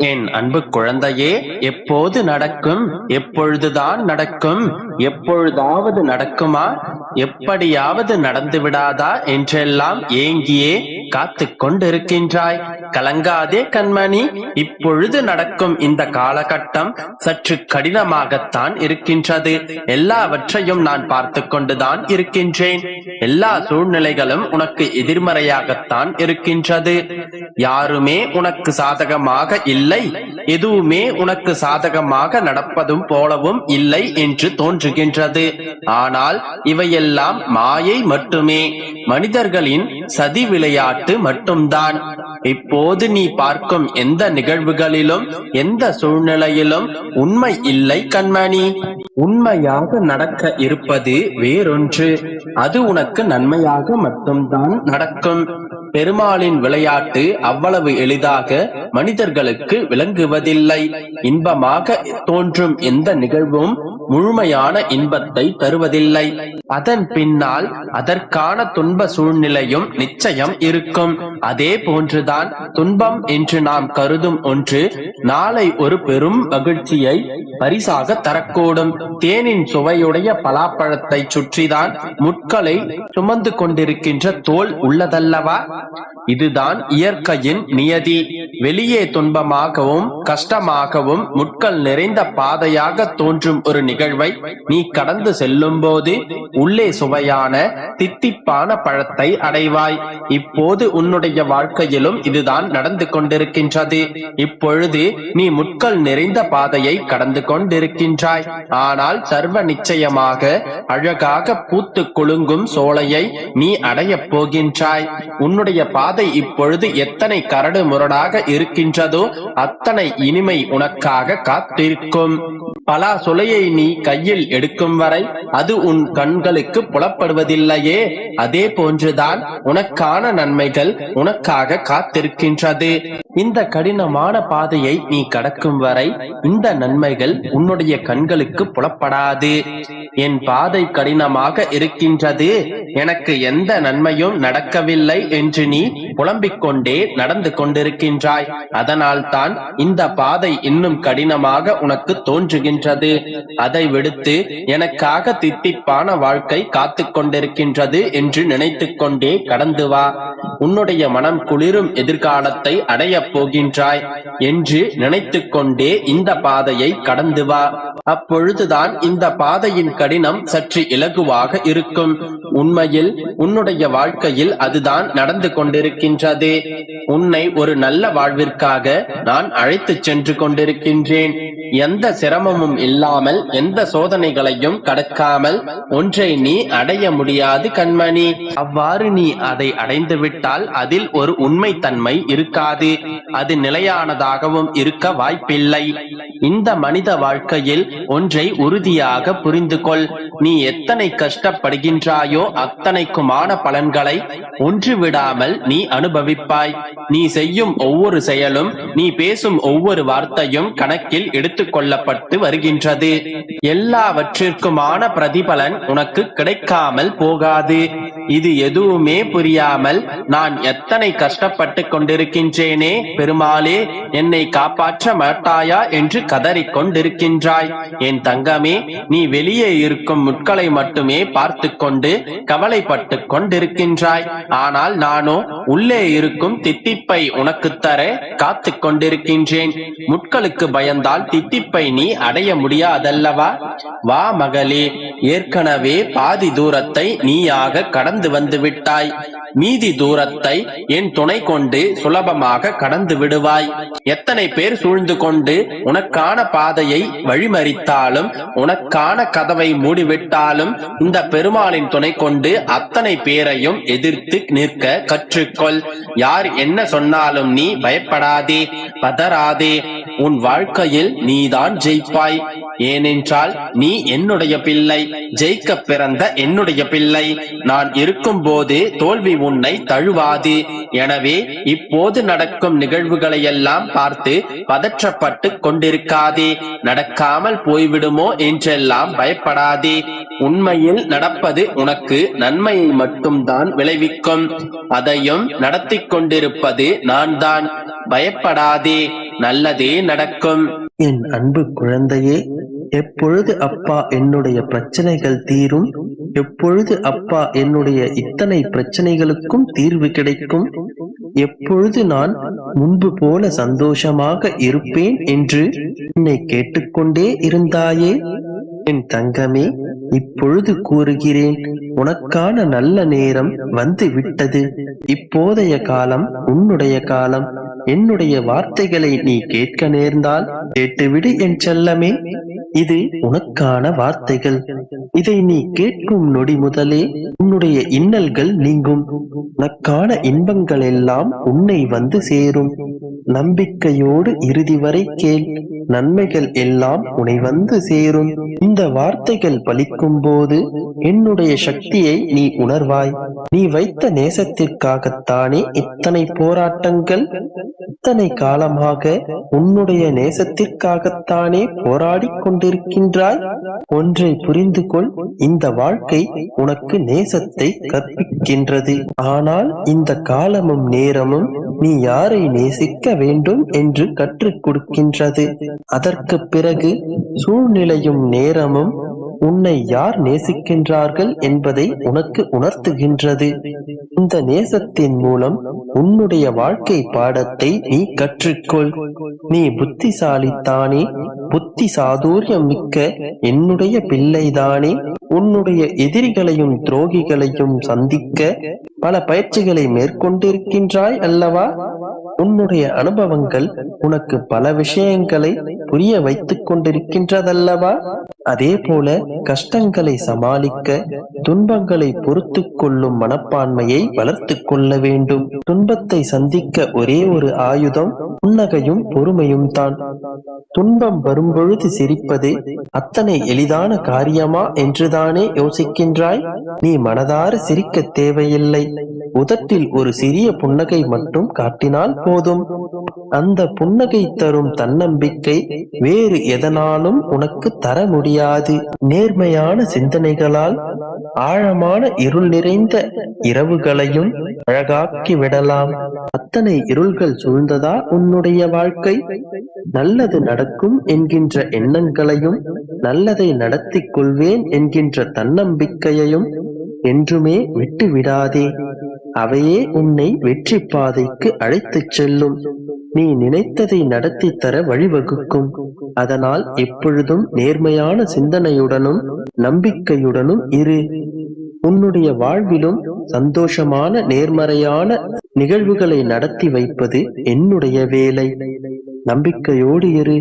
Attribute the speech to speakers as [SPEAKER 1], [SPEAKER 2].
[SPEAKER 1] என் அன்பு குழந்தையே எப்போது நடக்கும்? எப்பொழுதுதான் நடக்கும்? எப்பொழுதாவது நடக்குமா? எப்படியாவது நடந்து விடாதா என்றெல்லாம் ஏங்கியே காத்து கொண்டிருக்கின்றாய். கலங்காதே கண்மணி இப்பொழுது நடக்கும் இந்த காலகட்டம் சற்று கடினமாகத்தான் இருக்கின்றது. எல்லாவற்றையும் நான் பார்த்து கொண்டுதான் இருக்கின்றேன். எல்லா சூழ்நிலைகளும் உனக்கு எதிர்மறையாகத்தான் இருக்கின்றது. யாருமே உனக்கு சாதகமாக இல்லை. எதுவுமே உனக்கு சாதகமாக நடப்பதும் போலவும் இல்லை என்று தோன்றுகின்றது. ஆனால் இவையெல்லாம் மாயை மட்டுமே மனிதர்களின் சதி விளையாட்டு மட்டும்தான். இப்போது நீ பார்க்கும் எந்த நிகழ்வுகளிலும் எந்த சூழ்நிலையிலும் உண்மை இல்லை கண்மணி. உண்மையாக நடக்க இருப்பது வேறொன்று. அது உனக்கு நன்மையாக மட்டும்தான் நடக்கும். பெருமாளின் விளையாட்டு அவ்வளவு எளிதாக மனிதர்களுக்கு விளங்குவதில்லை. இன்பமாக தோன்றும் எந்த நிகழ்வும் முழுமையான இன்பத்தை தருவதில்லை. அதன் பின்னால் அதற்கான துன்ப சூழ்நிலையும் நிச்சயம் இருக்கும். அதே போன்றுதான் துன்பம் என்று நாம் கருதும் ஒன்று நாளை ஒரு பெரும் மகிழ்ச்சியை பரிசாக தரக்கூடும். தேனின் சுவையுடைய பலாப்பழத்தை சுற்றிதான் முட்களை சுமந்து கொண்டிருக்கின்ற தோல் உள்ளதல்லவா? இதுதான் இயற்கையின் நியதி. வெளியே துன்பமாகவும் கஷ்டமாகவும் முட்கள் நிறைந்த பாதையாக தோன்றும் ஒரு நிகழ்வை நீ கடந்து செல்லும் போது உள்ளே சுவையான தித்திப்பான பழத்தை அடைவாய். இப்போது உன்னுடைய வாழ்க்கையிலும் இதுதான் நடந்து கொண்டிருக்கின்றது. இப்பொழுது நீ முட்கள் நிறைந்த பாதையை கடந்து கொண்டிருக்கின்றாய். ஆனால் சர்வ நிச்சயமாக அழகாக பூத்து குலுங்கும் சோலையை நீ அடையப் போகின்றாய். உன்னுடைய பாதை இப்பொழுது எத்தனை கரடு முரடாக இருக்கின்றதோ அத்தனை இனிமை உனக்காக காத்திருக்கும். பலா சுலையை நீ கையில் எடுக்கும் வரை அது உன் கண்களுக்கு புலப்படுவதில்லையே. அதே போன்றுதான் உனக்கான நன்மைகள் உனக்காக காத்திருக்கின்றது. இந்த கடினமான பாதையை நீ கடக்கும் வரை இந்த நன்மைகள் உன்னுடைய கண்களுக்கு புலப்படாது. என் பாதை கடினமாக இருக்கின்றது. எனக்கு எந்த நன்மையும் நடக்கவில்லை என்று நீ புலம்பிக் கொண்டே நடந்து கொண்டிருக்கின்றாய். அதனால் தான் இந்த பாதை இன்னும் கடினமாக உனக்கு தோன்றுகின்றது. அதை விடுத்து எனக்காக தித்திப்பான வாழ்க்கை காத்து கொண்டிருக்கின்றது என்று நினைத்து கொண்டே கடந்து வா. உன்னுடைய மனம் குளிரும் எதிர்காலத்தை அடைய அடையப் போகின்றாய் என்று நினைத்து கொண்டே இந்த பாதையை கடந்து வா. அப்பொழுதுதான் இந்த பாதையின் கடினம் சற்று இலகுவாக இருக்கும். உண்மையில் உன்னுடைய வாழ்க்கையில் அதுதான் நடந்து கொண்டிருக்கின்றது. உன்னை ஒரு நல்ல வாழ்விற்காக நான் அழைத்துச் சென்று கொண்டிருக்கின்றேன். எந்த சிரமமும் இல்லாமல் எந்த சோதனைகளையும் கடக்காமல் ஒன்றை நீ அடைய முடியாது கண்மணி. அவ்வாறு நீ அதை அடைந்துவிட்டால் அதில் ஒரு உண்மை தன்மை இருக்காது. அது நிலையானதாகவும் இருக்க வாய்ப்பில்லை. இந்த மனித வாழ்க்கையில் ஒன்றை உறுதியாக புரிந்து கொள் நீ எத்தனை கஷ்டப்படுகின்றாயோ அத்தனைக்குமான பலன்களை ஒன்று விடாமல் நீ அனுபவிப்பாய். நீ செய்யும் ஒவ்வொரு செயலும் நீ பேசும் ஒவ்வொரு வார்த்தையும் கணக்கில் எடுத்துக்கொள்ளப்பட்டு வருகின்றது. எல்லாவற்றிற்குமான பிரதிபலன் உனக்கு கிடைக்காமல் போகாது. இது எதுவுமே புரியாமல் நான் எத்தனை கஷ்டப்பட்டு கொண்டிருக்கின்றேனே பெருமாளே என்னை காப்பாற்ற மாட்டாயா? என்று கதறிக் கொண்டிருக்கின்றாய். என் தங்கமே நீ வெளியே இருக்கும் முட்களை மட்டுமே பார்த்து கொண்டு கவலைப்பட்டு கொண்டிருக்கின்றாய். ஆனால் நானோ உள்ளே இருக்கும் தித்திப்பை உனக்கு தர காத்து கொண்டிருக்கின்றேன். முட்களுக்கு பயந்தால் தித்திப்பை நீ அடைய முடியாதல்லவா? வா மகளே ஏற்கனவே பாதி தூரத்தை நீயாக கடந்து வந்து விட்டாய். மீதி தூரத்தை என் துணை கொண்டு சுலபமாக கடந்து விடுவாய். எத்தனை பேர் சூழ்ந்து கொண்டு உனக்கான பாதையை வழிமறித்தாலும் உனக்கான கதவை மூடிவிட்டாலும் இந்த பெருமாளின் துணை கொண்டு அத்தனை பேரையும் எதிர்த்து நிற்க கற்றுக்கொள். யார் என்ன சொன்னாலும் நீ பயப்படாதே பதறாதே. உன் வாழ்க்கையில் நீதான் ஜெயிப்பாய்.
[SPEAKER 2] ஏனென்றால் நீ என்னுடைய பிள்ளை. ஜெயிக்க பிறந்த என்னுடைய பிள்ளை. நான் இருக்கும்போது தோல்வி உன்னை தழுவாது. எனவே இப்போது நடக்கும் நிகழ்வுகளையெல்லாம் பார்த்து பதற்றப்பட்டு கொண்டிருக்காதே. நடக்காமல் போய்விடுமோ என்றெல்லாம் பயப்படாதே. உண்மையில் நடப்பது உனக்கு நன்மையை மட்டும்தான் விளைவிக்கும். அதையும் நடத்தி கொண்டிருப்பது நான் தான் பயப்படாதே. நல்லதே நடக்கும்.
[SPEAKER 1] என் அன்பு குழந்தையே எப்பொழுது அப்பா என்னுடைய பிரச்சனைகள் தீரும்? எப்பொழுது அப்பா என்னுடைய இத்தனை பிரச்சனைகளுக்கும் தீர்வு கிடைக்கும்? எப்பொழுது நான் முன்பு போல சந்தோஷமாக இருப்பேன் என்று என்னை கேட்டுக்கொண்டே இருந்தாயே? என் தங்கமே இப்பொழுது கூறுகிறேன் உனக்கான நல்ல நேரம் வந்து விட்டது. இப்போதைய காலம் உன்னுடைய காலம். என்னுடைய வார்த்தைகளை நீ கேட்க நேர்ந்தால் கேட்டுவிடு என் செல்லமே. இது உனக்கான வார்த்தைகள். இதை நீ கேட்கும் நொடி முதலே உன்னுடைய இன்னல்கள் நீங்கும். உனக்கான இன்பங்கள் எல்லாம் உன்னை வந்து சேரும். நம்பிக்கையோடு இறுதி வரை கேள். நன்மைகள் எல்லாம் உன்னை வந்து சேரும். இந்த வார்த்தைகள் பலிக்கும் போது என்னுடைய சக்தியை நீ உணர்வாய். நீ வைத்த நேசத்திற்காகத்தானே இத்தனை போராட்டங்கள்? இத்தனை காலமாக உன்னுடைய நேசத்திற்காகத்தானே போராடிக் கொண்டிருக்கின்றாய்? ஒன்றை புரிந்து கொள் இந்த வாழ்க்கை உனக்கு நேசத்தை கற்பிக்கின்றது. ஆனால் இந்த காலமும் நேரமும் நீ யாரை நேசிக்க வேண்டும் என்று கற்றுக் கொடுக்கின்றது. அதற்கு பிறகு சூழ்நிலையும் நேரமும் உன்னை யார் நேசிக்கின்றார்கள் என்பதை உனக்கு உணர்த்துகின்றது. இந்த நேசத்தின் மூலம் உன்னுடைய வாழ்க்கை பாடத்தை நீ கற்றுக்கொள். நீ புத்திசாலித்தானே புத்தி சாதுரியம் மிக்க என்னுடைய பிள்ளைதானே. உன்னுடைய எதிரிகளையும் துரோகிகளையும் சந்திக்க பல பயிற்சிகளை மேற்கொண்டிருக்கின்றாய் அல்லவா? உன்னுடைய அனுபவங்கள் உனக்கு பல விஷயங்களை புரிய வைத்துக் கொண்டிருக்கின்றதல்லவா? அதே போல கஷ்டங்களை சமாளிக்க துன்பங்களை பொறுத்து கொள்ளும் மனப்பான்மையை வளர்த்து கொள்ள வேண்டும். துன்பத்தை சந்திக்க ஒரே ஒரு ஆயுதம் புன்னகையும் பொறுமையும் தான். துன்பம் வரும்பொழுது சிரிப்பது அத்தனை எளிதான காரியமா என்றுதானே யோசிக்கின்றாய்? நீ மனதார சிரிக்க தேவையில்லை. உதட்டில் ஒரு சிறிய புன்னகை மட்டும் காட்டினால் போதும். அந்த புன்னகை தரும் தன்னம்பிக்கை வேறு எதனாலும் உனக்கு தர முடியாது. நேர்மையான சிந்தனைகளால் ஆழமான இருள் நிறைந்த இரவுகளையும் அழகாக்கி விடலாம். அத்தனை இருள்கள் சூழ்ந்ததா உன்னுடைய வாழ்க்கை? நல்லது நடக்கும் என்கின்ற எண்ணங்களையும் நல்லதை நடத்திக் கொள்வேன் என்கின்ற தன்னம்பிக்கையையும் என்றுமே விட்டு விடாதே அவையே உன்னை வெற்றி பாதைக்கு அழைத்துச் செல்லும். நீ நினைத்ததை நடத்தி தர வழிவகுக்கும். அதனால் எப்பொழுதும் நேர்மையான சிந்தனையுடனும் நம்பிக்கையுடனும் இரு. உன்னுடைய வாழ்விலும் சந்தோஷமான நேர்மறையான நிகழ்வுகளை நடத்தி வைப்பது என்னுடைய வேலை. நம்பிக்கையோடு இரு.